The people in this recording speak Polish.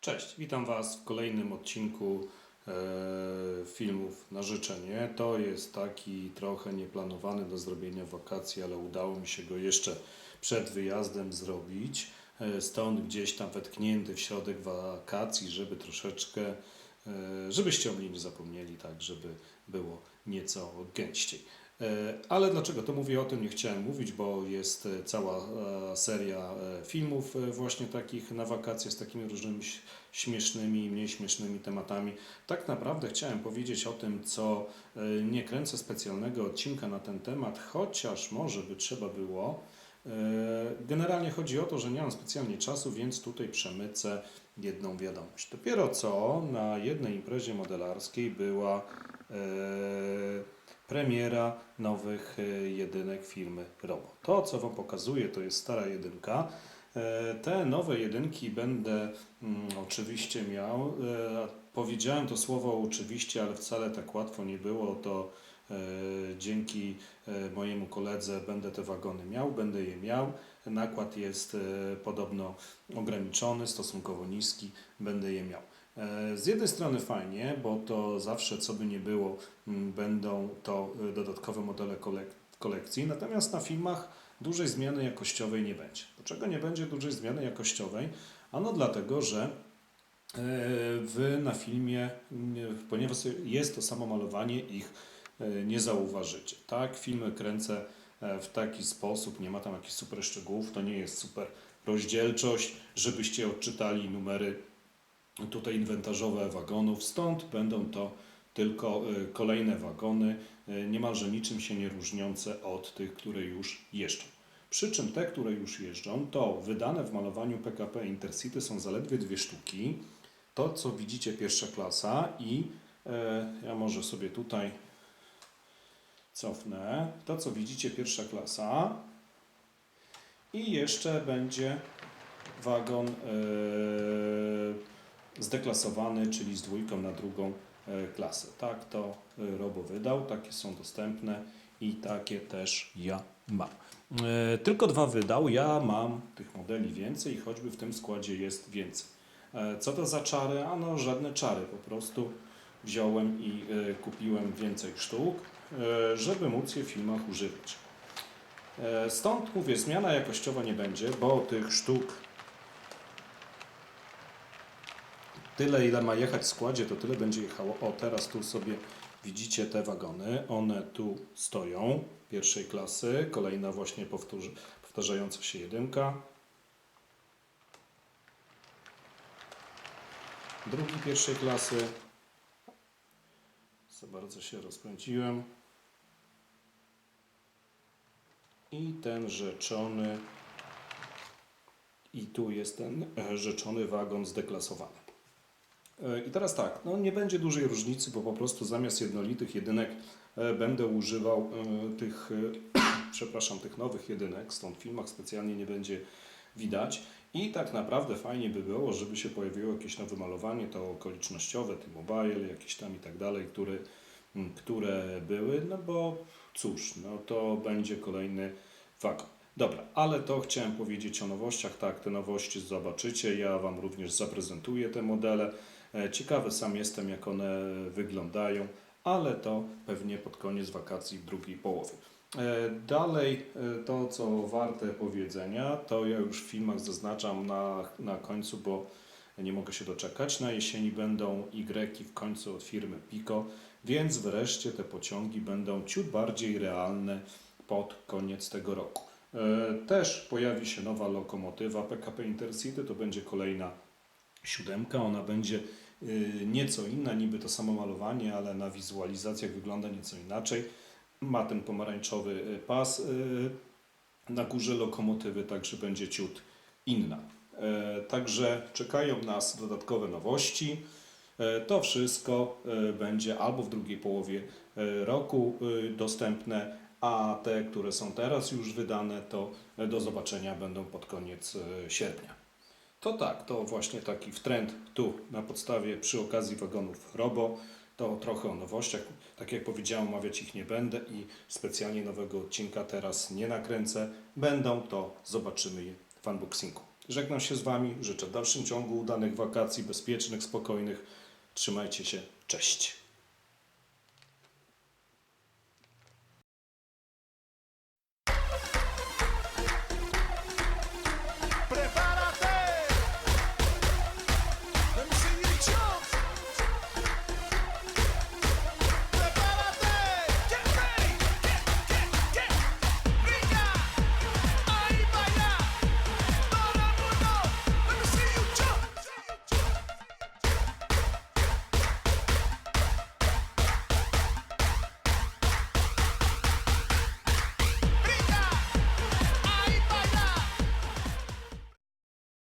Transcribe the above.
Cześć, witam Was w kolejnym odcinku e, filmów na życzenie. To jest taki trochę nieplanowany do zrobienia wakacji, ale udało mi się go jeszcze przed wyjazdem zrobić. E, stąd gdzieś tam wetknięty w środek wakacji, żeby troszeczkę, e, żebyście o mnie nie zapomnieli, tak, żeby było nieco gęściej. E, Ale dlaczego to mówię o tym? Nie chciałem mówić, bo jest e, cała e, seria filmów właśnie takich na wakacje z takimi różnymi śmiesznymi i mniej śmiesznymi tematami. Tak naprawdę chciałem powiedzieć o tym, co nie kręcę specjalnego odcinka na ten temat, chociaż może by trzeba było. Generalnie chodzi o to, że nie mam specjalnie czasu, więc tutaj przemycę jedną wiadomość. Dopiero co na jednej imprezie modelarskiej była e, premiera nowych e, jedynek firmy Robo. To, co Wam pokazuję, to jest stara jedynka. E, Te nowe jedynki będę mm, oczywiście miał. E, Powiedziałem to słowo oczywiście, ale wcale tak łatwo nie było. To dzięki mojemu koledze będę te wagony miał, będę je miał. Nakład jest podobno ograniczony, stosunkowo niski, będę je miał. E, Z jednej strony fajnie, bo to zawsze, co by nie było, m, będą to e, dodatkowe modele kolek- kolekcji, natomiast na filmach dużej zmiany jakościowej nie będzie. Dlaczego nie będzie dużej zmiany jakościowej? Ano dlatego, że e, Wy na filmie, nie- ponieważ jest to samo malowanie, ich e, nie zauważycie. Tak, filmy kręcę w taki sposób, nie ma tam jakichś super szczegółów, to nie jest super rozdzielczość, żebyście odczytali numery tutaj inwentarzowe wagonów, stąd będą to tylko e, kolejne wagony, e, niemalże niczym się nie różniące od tych, które już jeżdżą. Przy czym te, które już jeżdżą, to wydane w malowaniu PKP Intercity są zaledwie dwie sztuki. To, co widzicie, pierwsza klasa i e, ja może sobie tutaj cofnę. To, co widzicie, pierwsza klasa i jeszcze będzie wagon e, zdeklasowany, czyli z dwójką na drugą e, klasę. Tak to e, Robo wydał, takie są dostępne i takie też ja mam. E, Tylko dwa wydał, ja mam tych modeli więcej, choćby w tym składzie jest więcej. Co to za czary? Ano żadne czary, po prostu wziąłem i kupiłem więcej sztuk, żeby móc je w filmach używać. Stąd mówię, zmiana jakościowa nie będzie, bo tych sztuk tyle, ile ma jechać w składzie, to tyle będzie jechało. O, teraz tu sobie widzicie te wagony. One tu stoją, pierwszej klasy. Kolejna właśnie powtórzy, powtarzająca się jedynka. Drugi pierwszej klasy. Za bardzo się rozkręciłem. I ten rzeczony. I tu jest ten rzeczony wagon zdeklasowany. E, I teraz tak, no nie będzie dużej różnicy, bo po prostu zamiast jednolitych jedynek e, będę używał e, tych, przepraszam, tych nowych jedynek, stąd w filmach specjalnie nie będzie widać. I tak naprawdę fajnie by było, żeby się pojawiło jakieś nowe malowanie, to okolicznościowe, T-Mobile, jakieś tam i tak dalej, które, które były, no bo cóż, no to będzie kolejny wagon. Dobra, ale to chciałem powiedzieć o nowościach. Tak, te nowości zobaczycie. Ja Wam również zaprezentuję te modele. E, Ciekawy sam jestem, jak one wyglądają, ale to pewnie pod koniec wakacji w drugiej połowie. E, Dalej, e, to co warte powiedzenia, to ja już w filmach zaznaczam na, na końcu, bo nie mogę się doczekać. Na jesieni będą Y w końcu od firmy Pico, więc wreszcie te pociągi będą ciut bardziej realne pod koniec tego roku. Też pojawi się nowa lokomotywa PKP Intercity, to będzie kolejna siódemka. Ona będzie y, nieco inna, niby to samo malowanie, ale na wizualizacjach wygląda nieco inaczej. Ma ten pomarańczowy y, pas y, na górze lokomotywy, także będzie ciut inna. E, Także czekają nas dodatkowe nowości. E, To wszystko e, będzie albo w drugiej połowie roku dostępne, a te, które są teraz już wydane, to do zobaczenia będą pod koniec sierpnia. To tak, to właśnie taki trend tu na podstawie przy okazji wagonów Robo. To trochę o nowościach. Tak jak powiedziałem, omawiać ich nie będę i specjalnie nowego odcinka teraz nie nakręcę. Będą to, zobaczymy je w unboxingu. Żegnam się z Wami, życzę w dalszym ciągu udanych wakacji, bezpiecznych, spokojnych. Trzymajcie się, cześć.